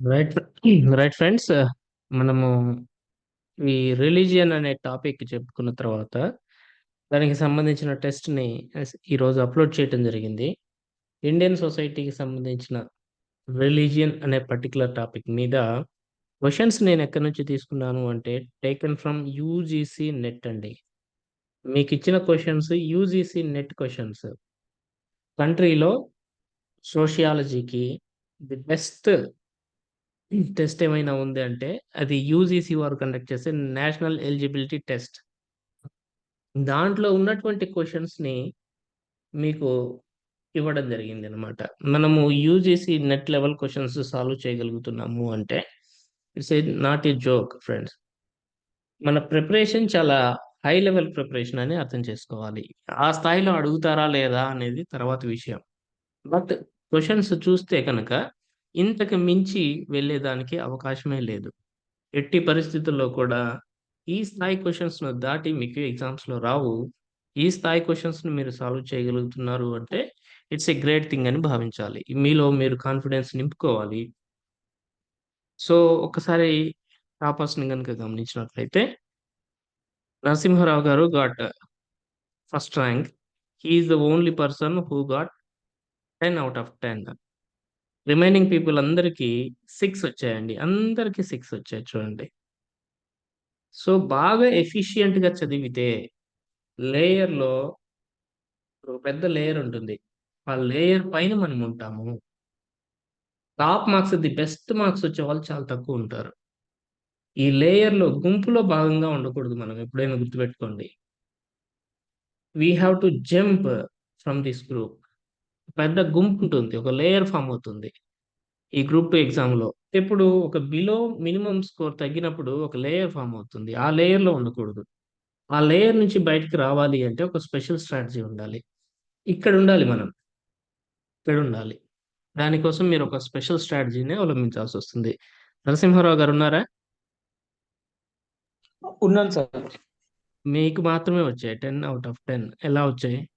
Right right friends మనము ఈ religion అనే టాపిక్ చెప్పుకున్న తర్వాత దానికి సంబంధించిన టెస్ట్ని uh, ఈరోజు అప్లోడ్ చేయడం జరిగింది. ఇండియన్ సొసైటీకి సంబంధించిన రిలీజియన్ అనే పర్టికులర్ టాపిక్ మీద క్వశ్చన్స్ నేను ఎక్కడి నుంచి తీసుకున్నాను అంటే టేకెన్ ఫ్రమ్ యూజీసీ నెట్ అండి. మీకు ఇచ్చిన క్వశ్చన్స్ యూజీసీ నెట్ క్వశ్చన్స్ కంట్రీలో సోషియాలజీకి ది బెస్ట్ టెస్ట్ ఏమైనా ఉంది అంటే అది యూజీసీ వారు కండక్ట్ చేసే నేషనల్ ఎలిజిబిలిటీ టెస్ట్. దాంట్లో ఉన్నటువంటి క్వశ్చన్స్ని మీకు ఇవ్వడం జరిగింది అనమాట మనము UGC NET level questions solve చేయగలుగుతున్నాము అంటే it's a not a joke friends. మన ప్రిపరేషన్ చాలా హై లెవెల్ ప్రిపరేషన్ అని అర్థం చేసుకోవాలి. ఆ స్థాయిలో అడుగుతారా లేదా అనేది తర్వాత విషయం. బట్ క్వశ్చన్స్ చూస్తే కనుక ఇంతకు మించి వెళ్ళేదానికి అవకాశమే లేదు. ఎట్టి పరిస్థితుల్లో కూడా ఈ స్థాయి క్వశ్చన్స్ను దాటి మీకు ఎగ్జామ్స్లో రావు. ఈ స్థాయి క్వశ్చన్స్ని మీరు సాల్వ్ చేయగలుగుతున్నారు అంటే ఇట్స్ ఏ గ్రేట్ థింగ్ అని భావించాలి. మీలో మీరు కాన్ఫిడెన్స్ నింపుకోవాలి. సో ఒకసారి టాపర్స్ని కనుక గమనించినట్లయితే నరసింహారావు గారు got first rank he is the only person who got ten out of ten remaining people అందరికీ సిక్స్ వచ్చాయండి. అందరికీ సిక్స్ వచ్చాయి చూడండి. సో బాగా ఎఫిషియెంట్గా చదివితే లేయర్లో పెద్ద లేయర్ ఉంటుంది. ఆ లేయర్ పైన మనం ఉంటాము. Top marks the best marks వచ్చే వాళ్ళు చాలా తక్కువ ఉంటారు. ఈ లేయర్లో గుంపులో భాగంగా ఉండకూడదు మనం ఎప్పుడైనా గుర్తుపెట్టుకోండి. We have to jump from this group పెద్ద గుంపు ఉంటుంది ఒక లేయర్ ఫామ్ అవుతుంది ఈ గ్రూప్ టూ ఎగ్జామ్లో. ఇప్పుడు ఒక బిలో మినిమం స్కోర్ తగ్గినప్పుడు ఒక లేయర్ ఫామ్ అవుతుంది ఆ లేయర్లో ఉండకూడదు. ఆ లేయర్ నుంచి బయటికి రావాలి అంటే ఒక స్పెషల్ స్ట్రాటజీ ఉండాలి. ఇక్కడ ఉండాలి మనం. ఇక్కడ ఉండాలి. దానికోసం మీరు ఒక స్పెషల్ స్ట్రాటజీని అవలంబించాల్సి వస్తుంది. నరసింహారావు గారు ఉన్నారా? ఉన్నాను సార్. మీకు మాత్రమే వచ్చాయి టెన్ అవుట్ ఆఫ్ టెన్. ఎలా వచ్చాయి?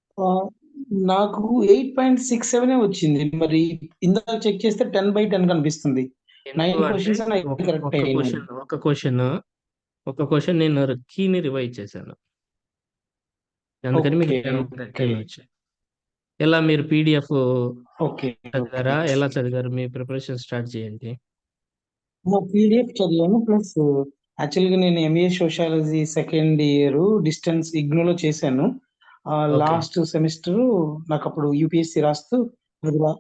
నాకు ఎయిట్ పాయింట్ సిక్స్ సెవెన్ వచ్చింది. మరి ఇందాక చెక్ చేస్తే టెన్ బై టెన్ కనిపిస్తుంది. నైన్ క్వశ్చన్స్ ఒక కరెక్ట్ ఒక అయినాయి క్వశ్చన్ ఒక క్వశ్చన్ నేను కీని రివైజ్ చేశాను. అందుకని మీకు ఎలా మీరు పీడిఎఫ్ ఓకే చదివారా? ఎలా చదివారు? మీ ప్రిపరేషన్ స్టార్ట్ చేయండి. పీడిఎఫ్ చదివాను ప్లస్ యాక్చువల్గా నేను MA sociology second year distance ఇగ్నోలో చేశాను. లాస్ట్ సెమిస్టర్ నాకు అప్పుడు యూపీఎస్సీ రాస్తూ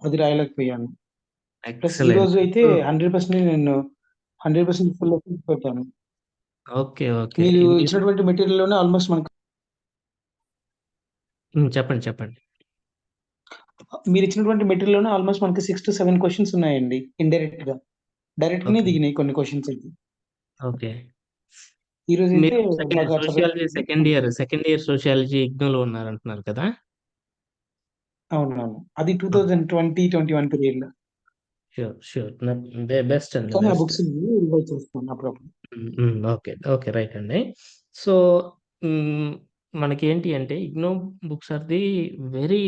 అది రాయలేకపోయాను ప్లస్ ఈ రోజు అయితే హండ్రెడ్ పర్సెంట్ నేను హండ్రెడ్ పర్సెంట్ ఫుల్ పెట్టాను. Okay okay. మీరు ఇచ్చినటువంటి మెటీరియల్లోనే ఆల్మోస్ట్ మనకు చెప్పండి చెప్పండి. మీరు ఇచ్చినటువంటి మెటీరియల్లోనే ఆల్మోస్ట్ మనకి సిక్స్ టు సెవెన్ క్వశ్చన్స్ ఉన్నాయండి ఇండైరెక్ట్గా డైరెక్ట్ గానే దిగినాయి కొన్ని క్వశ్చన్స్ అయితే. ఓకే. ఈ రోజు అయితే మీరు second sociology second year second year sociology ఇగ్నోలో ఉన్నారంటున్నారు కదా? అవునవును. అది two thousand twenty twenty one పీరియడ్లో షూర్ షూర్ బెస్ట్ అండి బుక్స్ రివైజ్ చేస్తాను అప్పుడప్పుడు. ఓకే ఓకే రైట్ అండి. సో మనకి ఏంటి అంటే IGNOU books are the very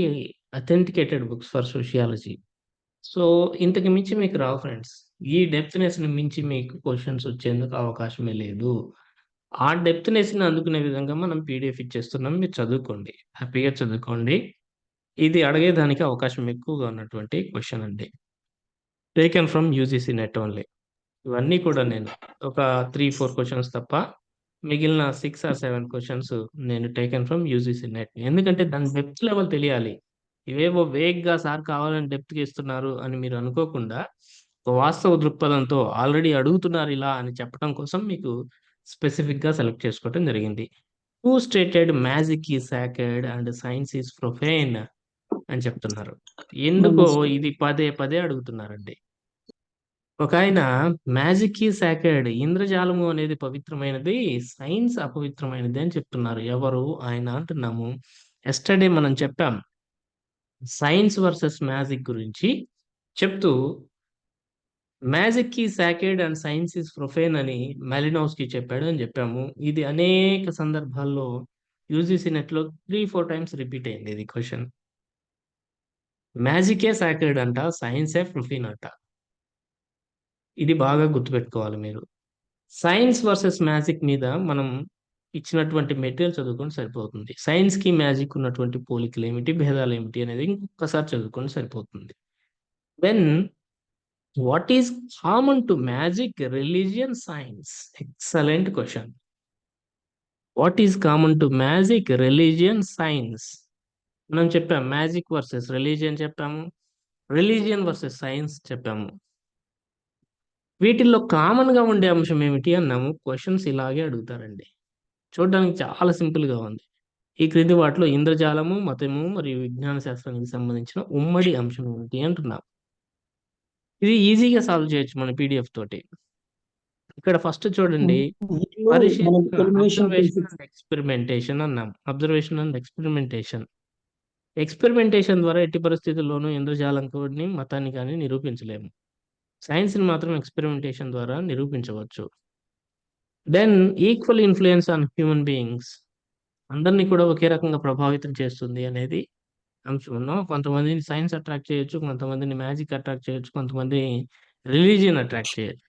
authenticated books for sociology. So ఇంతకు మించి మీకు రావు ఫ్రెండ్స్. ఈ డెప్త్నెస్ని మించి మీకు క్వశ్చన్స్ వచ్చేందుకు అవకాశమే లేదు. ఆ డెప్త్నెస్ని అందుకునే విధంగా మనం పీడిఎఫ్ ఇచ్చేస్తున్నాం. మీరు చదువుకోండి. హ్యాపీగా చదువుకోండి. ఇది అడిగేదానికి అవకాశం ఎక్కువగా ఉన్నటువంటి క్వశ్చన్ అండి. Taken from UGC NET only ఇవన్నీ కూడా నేను ఒక త్రీ ఫోర్ క్వశ్చన్స్ తప్ప మిగిలిన సిక్స్ ఆర్ సెవెన్ క్వశ్చన్స్ నేను టేకెన్ ఫ్రమ్ యూజీసీ నెట్ ఎందుకంటే దాని డెప్త్ లెవెల్ తెలియాలి. ఇవేవో వేగ్గా సార్ కావాలని డెప్త్కి ఇస్తున్నారు అని మీరు అనుకోకుండా ఒక వాస్తవ దృక్పథంతో ఆల్రెడీ అడుగుతున్నారు ఇలా అని చెప్పడం కోసం మీకు స్పెసిఫిక్గా సెలెక్ట్ చేసుకోవడం జరిగింది. హూ స్టేటెడ్ మ్యాజిక్ ఈ sacred and science is profane అని చెప్తున్నారు. ఎందుకో ఇది పదే పదే అడుగుతున్నారండి. ఒక ఆయన మ్యాజిక్ ఈ సాకెడ్ ఇంద్రజాలము అనేది పవిత్రమైనది సైన్స్ అపవిత్రమైనది అని చెప్తున్నారు. ఎవరు? ఆయన అంటున్నాము. ఎస్టర్డే మనం చెప్పాం. సైన్స్ వర్సెస్ మ్యాజిక్ గురించి చెప్తూ మ్యాజిక్ ఈ sacred and science is profane అని మెలినోస్కి చెప్పాడు అని చెప్పాము ఇది అనేక సందర్భాల్లో యూజీసీ నెట్లో త్రీ ఫోర్ టైమ్స్ రిపీట్ అయింది ఇది క్వశ్చన్ మ్యాజికే సాకెడ్ అంట సైన్సే ప్రొఫీన్ అంట ఇది బాగా గుర్తుపెట్టుకోవాలి మీరు. సైన్స్ వర్సెస్ మ్యాజిక్ మీద మనం ఇచ్చినటువంటి మెటీరియల్ చదువుకొని సరిపోతుంది. సైన్స్‌కి, మ్యాజిక్ ఉన్నటువంటి పోలిక్లు ఏమిటి భేదాలు ఏమిటి అనేది ఇంకొకసారి చదువుకొని సరిపోతుంది. Then what is common to magic, religion science? Excellent question what is common to magic, religion science? మనం చెప్పాం మ్యాజిక్ వర్సెస్ రిలీజియన్ చెప్పాము. రిలీజియన్ వర్సెస్ సైన్స్ చెప్పాము. వీటిల్లో కామన్‌గా ఉండే అంశం ఏమిటి అన్నాము. క్వశ్చన్స్ ఇలాగే అడుగుతారండి. చూడడానికి చాలా సింపుల్‌గా ఉంది. ఈ క్రింది వాటిలో ఇంద్రజాలము, మతము మరియు విజ్ఞాన శాస్త్రానికి సంబంధించిన ఉమ్మడి అంశం ఏమిటి అంటున్నాం. ఇది ఈజీగా సాల్వ్ చేయొచ్చు మన పీడీఎఫ్ తోటి. ఇక్కడ ఫస్ట్ చూడండి. ఎక్స్పెరిమెంటేషన్ అన్నాం. Observation and experimentation. ఎక్స్పెరిమెంటేషన్ ద్వారా ఎట్టి పరిస్థితుల్లోనూ ఇంద్రజాలం కోడ్‌ని, మతాన్ని గాని నిరూపించలేము. సైన్స్‌ని మాత్రం ఎక్స్పెరిమెంటేషన్ ద్వారా నిరూపించవచ్చు. Then equal influence on human beings అందరిని కూడా ఒకే రకంగా ప్రభావితం చేస్తుంది అనేది అంశం కొంతమందిని సైన్స్ అట్రాక్ట్ చేయొచ్చు. కొంతమందిని మ్యాజిక్ అట్రాక్ట్ చేయొచ్చు. కొంతమంది రిలీజియన్ అట్రాక్ట్ చేయొచ్చు.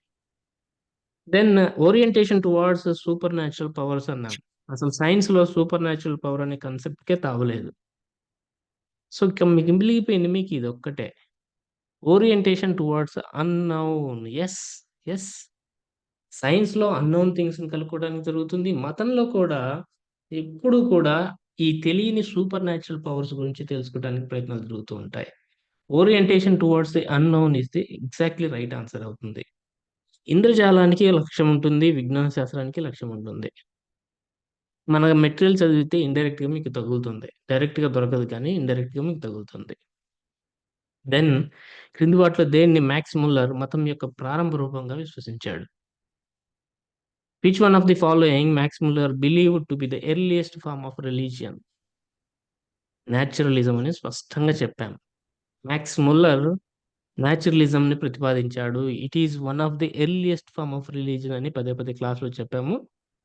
Then orientation towards supernatural powers అన్నాం. అసలు సైన్స్‌లో సూపర్ న్యాచురల్ పవర్ అనే కాన్సెప్ట్‌కే తావలేదు సో, ఇక మీకు మిగిలిపోయింది మీకు ఇదొక్కటే. Orientation towards unknown yes yes సైన్స్‌లో అన్నౌన్ థింగ్స్‌ని కలుపుకోవడానికి జరుగుతుంది. మతంలో కూడా ఎప్పుడు కూడా ఈ తెలియని సూపర్ న్యాచురల్ పవర్స్ గురించి తెలుసుకోవడానికి ప్రయత్నాలు జరుగుతూ ఉంటాయి. Orientation towards the unknown is the exactly right answer అవుతుంది. ఇంద్రజాలానికి లక్ష్యం ఉంటుంది. విజ్ఞాన శాస్త్రానికి లక్ష్యం ఉంటుంది. మన మెటీరియల్ చదివితే ఇండైరెక్ట్‌గా మీకు తగులుతుంది. డైరెక్ట్‌గా దొరకదు కానీ ఇండైరెక్ట్‌గా మీకు తగులుతుంది. దెన్ క్రింది వాటిలో దేన్ని మ్యాక్స్ ముల్లర్ మతం యొక్క ప్రారంభ రూపంగా విశ్వసించాడు? Which one of the following Max Muller believed to be the earliest form of religion naturalism అని స్పష్టంగా చెప్పాం. మ్యాక్స్ ముల్లర్ న్యాచురలిజంని ప్రతిపాదించాడు. It is one of the earliest form of religion అని పదే పదే క్లాస్‌లో చెప్పాము.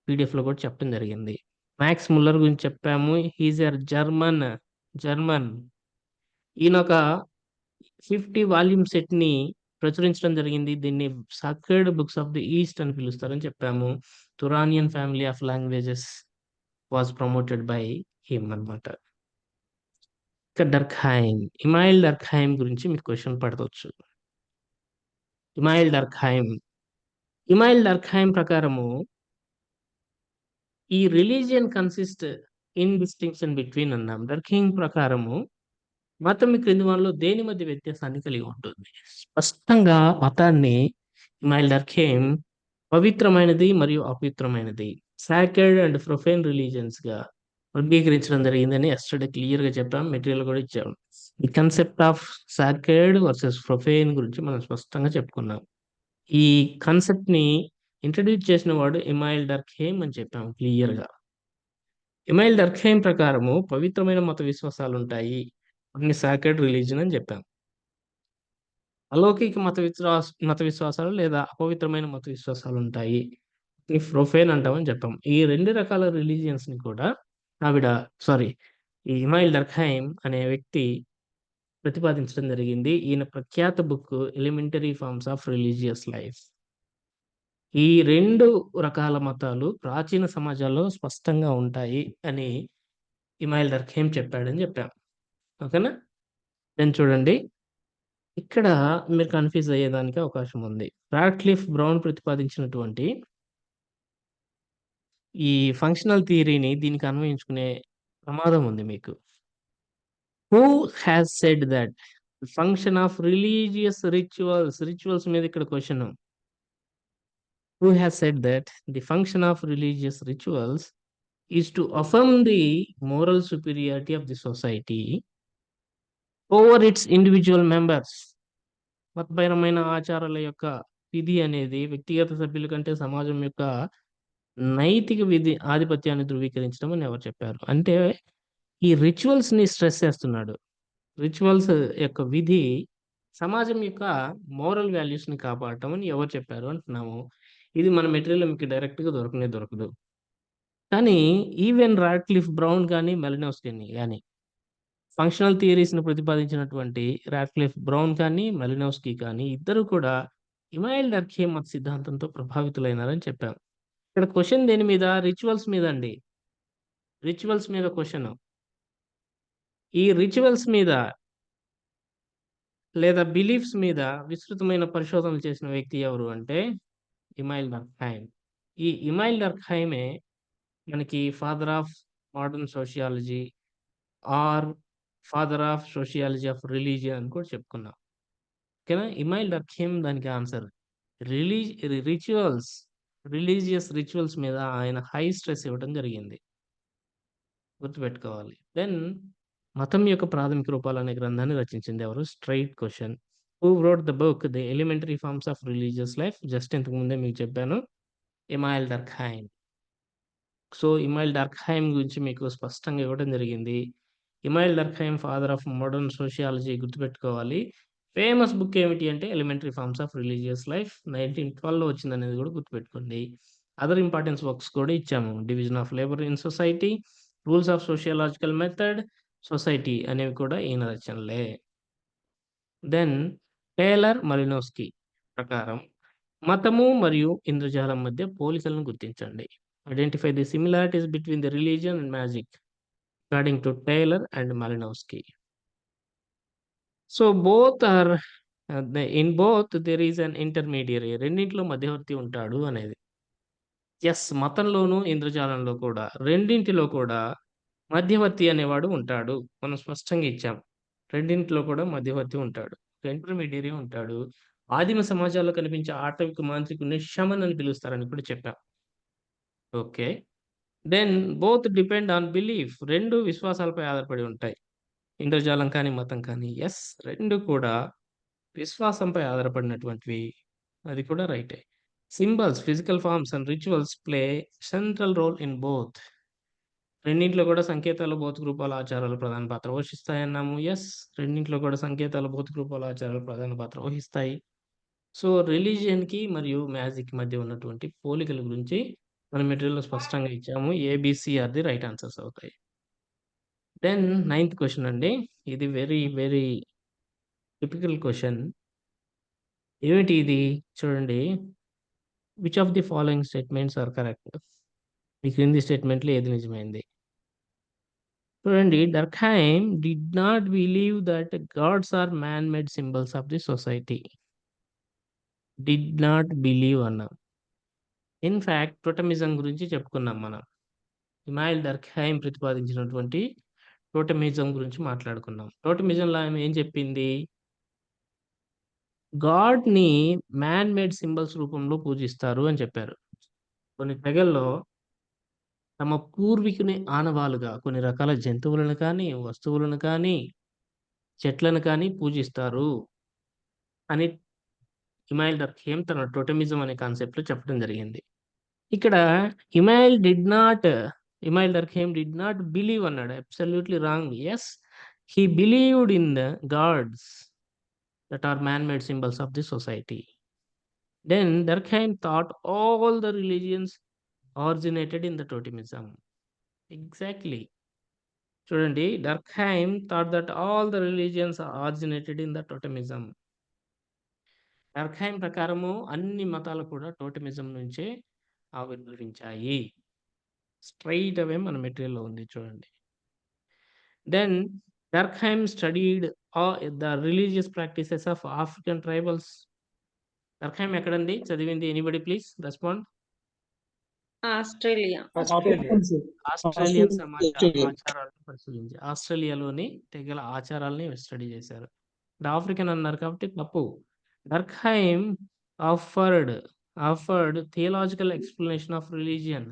పీడీఎఫ్‌లో కూడా చెప్పడం జరిగింది. మ్యాక్స్ ముల్లర్ గురించి చెప్పాము. He's is a German. German. ఈయనొక 50 volume సెట్‌ని ప్రచురించడం జరిగింది. దీన్ని sacred books of the east అని పిలుస్తారని చెప్పాము. Turanian family of languages was promoted by him అన్నమాట. ఇక డర్ఖాయిమ్ ఇమాయిల్ డర్ఖాయిమ్ గురించి మీరు క్వశ్చన్ పడవచ్చు. ఇమాయిల్ డర్ఖాయిమ్ ఇమాయిల్ డర్ఖాయిమ్ ప్రకారము ఈ religion consist in distinction between అన్నాం. డర్ఖింగ్ ప్రకారము మతం ఈ క్రింది వానిలో దేని మధ్య వ్యత్యాసాన్ని కలిగి ఉంటుంది? స్పష్టంగా మతాన్ని ఇమాయిల్ డర్క్హైమ్ పవిత్రమైనది మరియు అపవిత్రమైనది. సాక్రెడ్ అండ్ ఫ్రొఫెన్ రిలీజియన్స్గా వర్గీకరించడం జరిగిందని యెస్టర్‌డే క్లియర్‌గా చెప్పాం. మెటీరియల్ కూడా ఇచ్చాం. ఈ concept of sacred versus profane గురించి మనం స్పష్టంగా చెప్పుకున్నాం. ఈ కాన్సెప్ట్‌ని ఇంట్రడ్యూస్ చేసిన వాడు ఇమాయిల్ డర్క్హైమ్ అని చెప్పాం క్లియర్‌గా. ఇమాయిల్ డర్క్హైమ్ ప్రకారము పవిత్రమైన మత విశ్వాసాలు ఉంటాయి వాటిని సాక్రెడ్ రిలీజన్ అని చెప్పాం. అలౌకిక మత విశ్వాస మత విశ్వాసాలు లేదా అపవిత్రమైన మత విశ్వాసాలు ఉంటాయి ప్రొఫైన్ అంటామని చెప్పాం. ఈ రెండు రకాల రిలీజియన్స్ని కూడా ఆవిడ సారీ ఈ ఇమాయిల్ డర్ఖాయిం అనే వ్యక్తి ప్రతిపాదించడం జరిగింది. ఈయన ప్రఖ్యాత book elementary forms of religious life. ఈ రెండు రకాల మతాలు ప్రాచీన సమాజాల్లో స్పష్టంగా ఉంటాయి అని ఇమాయిల్ డర్క్హైమ్ చెప్పాడని చెప్పాం. ఓకేనా? దెన్ చూడండి. ఇక్కడ మీరు కన్‌ఫ్యూజ్ అయ్యేదానికి అవకాశం ఉంది. రాట్లిఫ్ బ్రౌన్ ప్రతిపాదించినటువంటి ఈ ఫంక్షనల్ థియరీని దీనికి అన్వయించుకునే ప్రమాదం ఉంది మీకు. Who has said that function of religious rituals rituals మీద ఇక్కడ question who has said that the function of religious rituals is to affirm the moral superiority of the society over its individual members. మతపరమైన ఆచారాల యొక్క విధి అనేది వ్యక్తిగత సభ్యుల కంటే సమాజం యొక్క నైతిక విధి ఆధిపత్యాన్ని ధృవీకరించడం అని ఎవరు చెప్పారు? అంటే ఈ రిచువల్స్‌ని స్ట్రెస్ చేస్తున్నాడు. రిచువల్స్ యొక్క విధి సమాజం యొక్క మోరల్ వాల్యూస్‌ని కాపాడటం అని ఎవరు చెప్పారు అంటున్నాము. ఇది మన మెటీరియల్ మీకు డైరెక్ట్‌గా దొరకనే దొరకదు. కానీ ఈవెన్ రాడ్‌క్లిఫ్ బ్రౌన్ కానీ మెలినోవ్స్కీని కానీ ఫంక్షనల్ థియరీస్‌ని ప్రతిపాదించినటువంటి రాడ్‌క్లిఫ్ బ్రౌన్ కానీ, మెలినోస్కీ కానీ ఇద్దరు కూడా ఇమాయిల్ డర్ఖేమ్ మత సిద్ధాంతంతో ప్రభావితులైనారని చెప్పాం. ఇక్కడ క్వశ్చన్ దేని మీద? రిచువల్స్ మీద అండి. రిచువల్స్ మీద క్వశ్చన్ ఈ రిచువల్స్ మీద లేదా బిలీఫ్స్ మీద విస్తృతమైన పరిశోధనలు చేసిన వ్యక్తి ఎవరు అంటే ఇమాయిల్ డర్ఖైమ్. ఈ ఇమాయిల్ డర్ఖైమే మనకి father of modern sociology or father of sociology of religion అని కూడా చెప్పుకున్నాం. ఓకేనా? ఇమైల్ డర్ఖైమ్ దానికి ఆన్సర్. రిలీ రిచువల్స్ రిలీజియస్ రిచువల్స్ మీద ఆయన హై స్ట్రెస్ ఇవ్వడం జరిగింది. గుర్తుపెట్టుకోవాలి. దెన్ మతం యొక్క ప్రాథమిక రూపాలు అనే గ్రంథాన్ని రచించింది ఎవరు? Straight question who wrote the book the elementary forms of religious life just ఇంతకు ముందే మీకు చెప్పాను. ఇమాయిల్ డర్ఖైమ్. సో, ఇమాయిల్ డర్ఖైమ్ గురించి మీకు స్పష్టంగా ఇవ్వడం జరిగింది. Emile Durkheim father of modern sociology గుర్తుపెట్టుకోవాలి. ఫేమస్ బుక్ ఏమిటి అంటే elementary forms of religious life nineteen కాల్లో వచ్చింది అనేది కూడా గుర్తుపెట్టుకోండి. అదర్ ఇంపార్టెన్స్ వర్క్స్ కూడా ఇచ్చాము. Division of labour in society, rules of sociological method, society అనేవి కూడా ఈయన రచనలే. దెన్ టేలర్ మలినోస్కి ప్రకారం మతము మరియు ఇంద్రజాలం మధ్య పోలికలను గుర్తించండి. Identify the similarities between the religion and magic according to Taylor and Malinowski. So, both are in the in both an is రెండింటిలో మధ్యవర్తి ఉంటాడు అనేది. ఎస్ మతంలోను, ఇంద్రజాలంలో కూడా రెండింటిలో కూడా మధ్యవర్తి అనేవాడు ఉంటాడు. మనం స్పష్టంగా ఇచ్చాం. రెండింటిలో కూడా మధ్యవర్తి ఉంటాడు. ఇంటర్మీడియరీ ఉంటాడు. ఆదిమ సమాజాల్లో కనిపించే ఆటవిక మాంత్రికుని శమన్ అని పిలుస్తారని కూడా చెప్పాం. Okay. Then both depend on belief రెండు విశ్వాసాలపై ఆధారపడి ఉంటాయి. ఇంద్రజాలం కానీ, మతం కానీ. ఎస్ రెండు కూడా విశ్వాసంపై ఆధారపడినటువంటివి. అది కూడా రైటే. Symbols, physical forms and rituals play central role in both. రెండింటిలో కూడా సంకేతాలు, భౌతిక రూపాలు, ఆచారాలు ప్రధాన పాత్ర పోషిస్తాయన్నాము. ఎస్ రెండింటిలో కూడా సంకేతాలు, భౌతిక గ్రూపాల ఆచారాలు ప్రధాన పాత్ర వహిస్తాయి. సో, రిలీజియన్కి మరియు మ్యాజిక్ మధ్య ఉన్నటువంటి పోలికల గురించి మన మెటీరియల్‌లో స్పష్టంగా ఇచ్చాము. ABC are the right answers అవుతాయి. దెన్ నైన్త్ క్వశ్చన్ అండి. ఇది వెరీ, వెరీ టిపికల్ క్వశ్చన్ ఏమిటి ఇది? చూడండి. Which of the following statements are correct? ఈ క్రింది స్టేట్మెంట్‌లో ఏది నిజమైంది? చూడండి. Durkheim did not believe that gods are man made symbols of the society. Did not believe అన్నాం. ఇన్ ఫ్యాక్ట్ టోటమిజం గురించి చెప్పుకున్నాం మనం. ఇమాయిల్ డర్ఖాయిం ప్రతిపాదించినటువంటి టోటమిజం గురించి మాట్లాడుకున్నాం. టోటమిజంలో ఆమె ఏం చెప్పింది? గాడ్‌ని మ్యాన్ మేడ్ సింబల్స్ రూపంలో పూజిస్తారు అని చెప్పారు. కొన్ని తెగల్లో తమ పూర్వీకుని ఆనవాలుగా కొన్ని రకాల జంతువులను కానీ, వస్తువులను కానీ, చెట్లను కానీ పూజిస్తారు. అని ఇమాయిల్ డర్ఖైమ్ తన టోటమిజం అనే కాన్సెప్ట్‌లో చెప్పడం జరిగింది. ఇక్కడ Emile did not Emile Durkheim did not believe అన్నాడు. Absolutely wrong. Yes he believed in the gods that are man made symbols of the society. Then Durkheim thought all the religions originated in the totemism. Exactly. చూడండి. Durkheim thought that all the religions originated in the totemism. Durkheim ప్రకారము అన్ని మతాలు కూడా టోటమిజం నుంచే ఆవిర్భవించాయి. Straight అవే మన మెటీరియల్‌లో ఉంది చూడండి. Then Durkheim studied the religious practices of African tribals. Durkheim ఎక్కడండి చదివింది? Anybody please respond. Australia. Australia. Australian. ఆచారాలను పరిశీలించి ఆస్ట్రేలియాలోని తెగల ఆచారాల్ని స్టడీ చేశారు. ఆఫ్రికన్ అన్నారు కాబట్టి తప్పు. Durkheim offered offered theological explanation of religion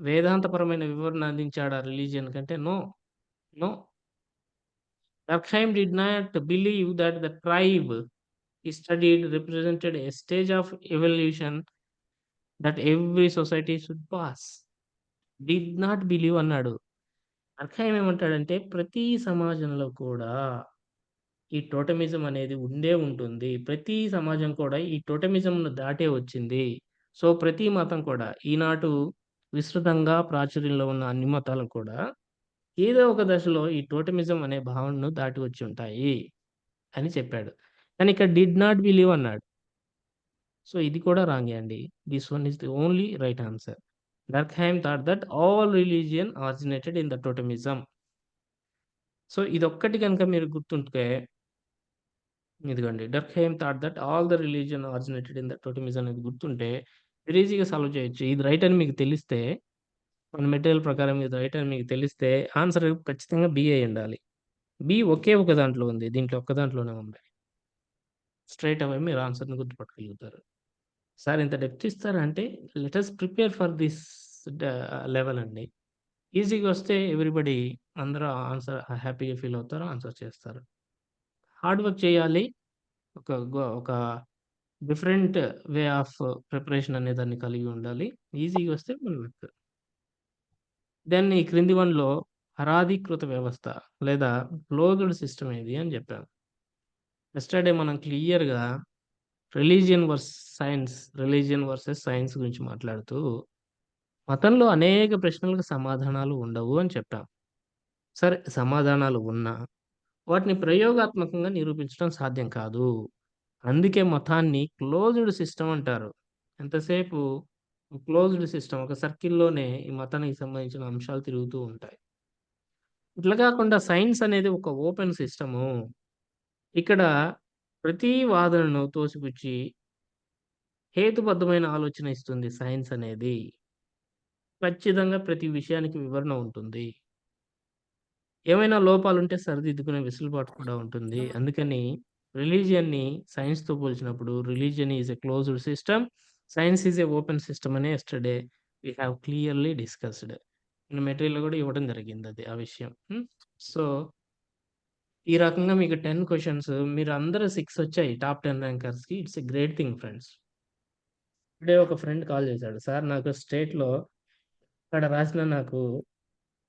వేదాంతపరమైన వివరణ అందించాడు ఆ రిలీజియన్ కంటే? No. No. Durkheim did not believe that the tribe ఈ studied represented a stage of evolution that every society should pass. Did not believe అన్నాడు. Durkheim ఏమంటాడంటే ప్రతి సమాజంలో కూడా ఈ టోటమిజం అనేది ఉండే ఉంటుంది. ప్రతి సమాజం కూడా ఈ టోటమిజంను దాటే వచ్చింది. సో, ప్రతి మతం కూడా ఈనాటు విస్తృతంగా ప్రాచుర్యంలో ఉన్న అన్ని మతాలు కూడా ఏదో ఒక దశలో ఈ టోటమిజం అనే భావనను దాటి వచ్చి ఉంటాయి అని చెప్పాడు. కానీ ఇక్కడ డిడ్ నాట్ బిలీవ్ అన్నాడు. సో, ఇది కూడా రాంగే అండి. This one is the only right answer. Durkheim thought that all religion originated in the totemism so, ఇదొక్కటి కనుక మీరు గుర్తుంటే ఇదిగోండి. Durkheim thought that all the religion originated in the totemism అనేది గుర్తుంటే మీరు ఈజీగా సాల్వ్ చేయొచ్చు. ఇది రైట్ అని మీకు తెలిస్తే మన మెటీరియల్ ప్రకారం ఇది రైట్ అని మీకు తెలిస్తే ఆన్సర్ ఖచ్చితంగా బి ఉండాలి బి ఒకే ఒక దాంట్లో ఉంది. దీంట్లో ఒక్క దాంట్లోనే ఉంది. స్ట్రెయిట్ అవే మీరు ఆన్సర్‌ని గుర్తుపట్టగలుగుతారు. సార్ ఇంత డెప్త్ ఇస్తారంటే అంటే let prepare for this level అండి. ఈజీగా వస్తే ఎవ్రీబడి అందరూ ఆన్సర్ హ్యాపీగా ఫీల్ అవుతారు. ఆన్సర్ చేస్తారు. హార్డ్ వర్క్ చేయాలి. ఒక ఒక డిఫరెంట్ వే ఆఫ్ ప్రిపరేషన్ అనే దాన్ని కలిగి ఉండాలి. ఈజీగా వస్తే మనకు దెన్ ఈ క్రింది వన్‌లో అరాధీకృత వ్యవస్థ లేదా క్లోజ్డ్ సిస్టమ్ ఏది అని చెప్పాను. ఎస్టర్డే మనం క్లియర్‌గా religion versus science, religion versus science గురించి మాట్లాడుతూ మతంలో అనేక ప్రశ్నలకు సమాధానాలు ఉండవు అని చెప్పాం. సరే సమాధానాలు ఉన్నా వాటిని ప్రయోగాత్మకంగా నిరూపించడం సాధ్యం కాదు. అందుకే మతాన్ని క్లోజ్డ్ సిస్టమ్ అంటారు. ఎంతసేపు క్లోజ్డ్ సిస్టమ్ ఒక సర్కిల్‌లోనే ఈ మతానికి సంబంధించిన అంశాలు తిరుగుతూ ఉంటాయి. ఇట్లా కాకుండా సైన్స్ అనేది ఒక ఓపెన్ సిస్టము. ఇక్కడ ప్రతి వాదనను తోసిపుచ్చి హేతుబద్ధమైన ఆలోచన ఇస్తుంది సైన్స్ అనేది. ఖచ్చితంగా ప్రతి విషయానికి వివరణ ఉంటుంది. ఏమైనా లోపాలుంటే సరిదిద్దుకునే వెసులుబాటు కూడా ఉంటుంది. అందుకని రిలిజియన్‌ని సైన్స్‌తో పోల్చినప్పుడు religion is a closed system. Science is a open system అని yesterday we have clearly discussed. మన మెటీరియల్‌లో కూడా ఇవ్వడం జరిగిందది ఆ విషయం. సో ఈ రకంగా మీకు 10 క్వెషన్స్ మీరు అందరూ 6 వచ్చాయి top 10 ర్యాంకర్స్‌కి. It's a great thing friends. ఇప్పుడే ఒక ఫ్రెండ్ కాల్ చేశాడు. సార్ నాకు స్టేట్‌లో ఇక్కడ రాసిన నాకు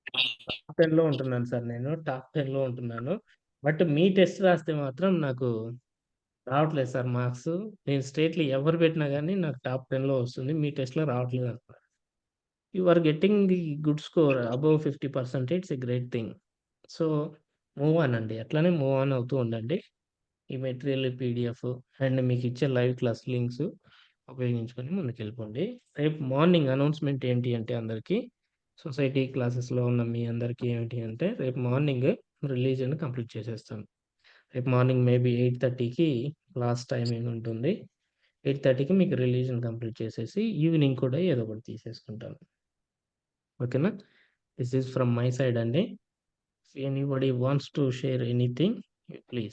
టాప్ 10లో ఉంటున్నాను సార్ నేను. టాప్ 10లో ఉంటున్నాను. బట్ మీ టెస్ట్ రాస్తే మాత్రం నాకు రావట్లేదు సార్ మార్క్స్. నేను స్టేట్‌లో ఎవరు పెట్టినా కానీ నాకు టాప్ 10లో వస్తుంది. మీ టెస్ట్‌లో రావట్లేదు అంటున్నారు. You are getting the good score above 50% it's a great thing. So move on అండి. అట్లానే మూవ్ ఆన్ అవుతూ ఉండండి. ఈ మెటీరియల్ పీడిఎఫ్ అండ్ మీకు ఇచ్చే లైవ్ క్లాస్ లింక్స్ ఉపయోగించుకొని ముందుకెళ్ళిపోండి. రేపు మార్నింగ్ అనౌన్స్‌మెంట్ ఏంటి అంటే అందరికీ సొసైటీ క్లాసెస్‌లో ఉన్న మీ అందరికీ ఏమిటి అంటే రేపు మార్నింగ్ రిలీజన్ కంప్లీట్ చేసేస్తాను. రేపు మార్నింగ్ మేబీ 8:30కి క్లాస్ టైమింగ్ ఉంటుంది. 8:30కి మీకు రిలీజన్ కంప్లీట్ చేసేసి ఈవినింగ్ కూడా ఏదో ఒకటి తీసేసుకుంటాను. ఓకేనా? This is from my side అండి. Anybody wants to share anything please.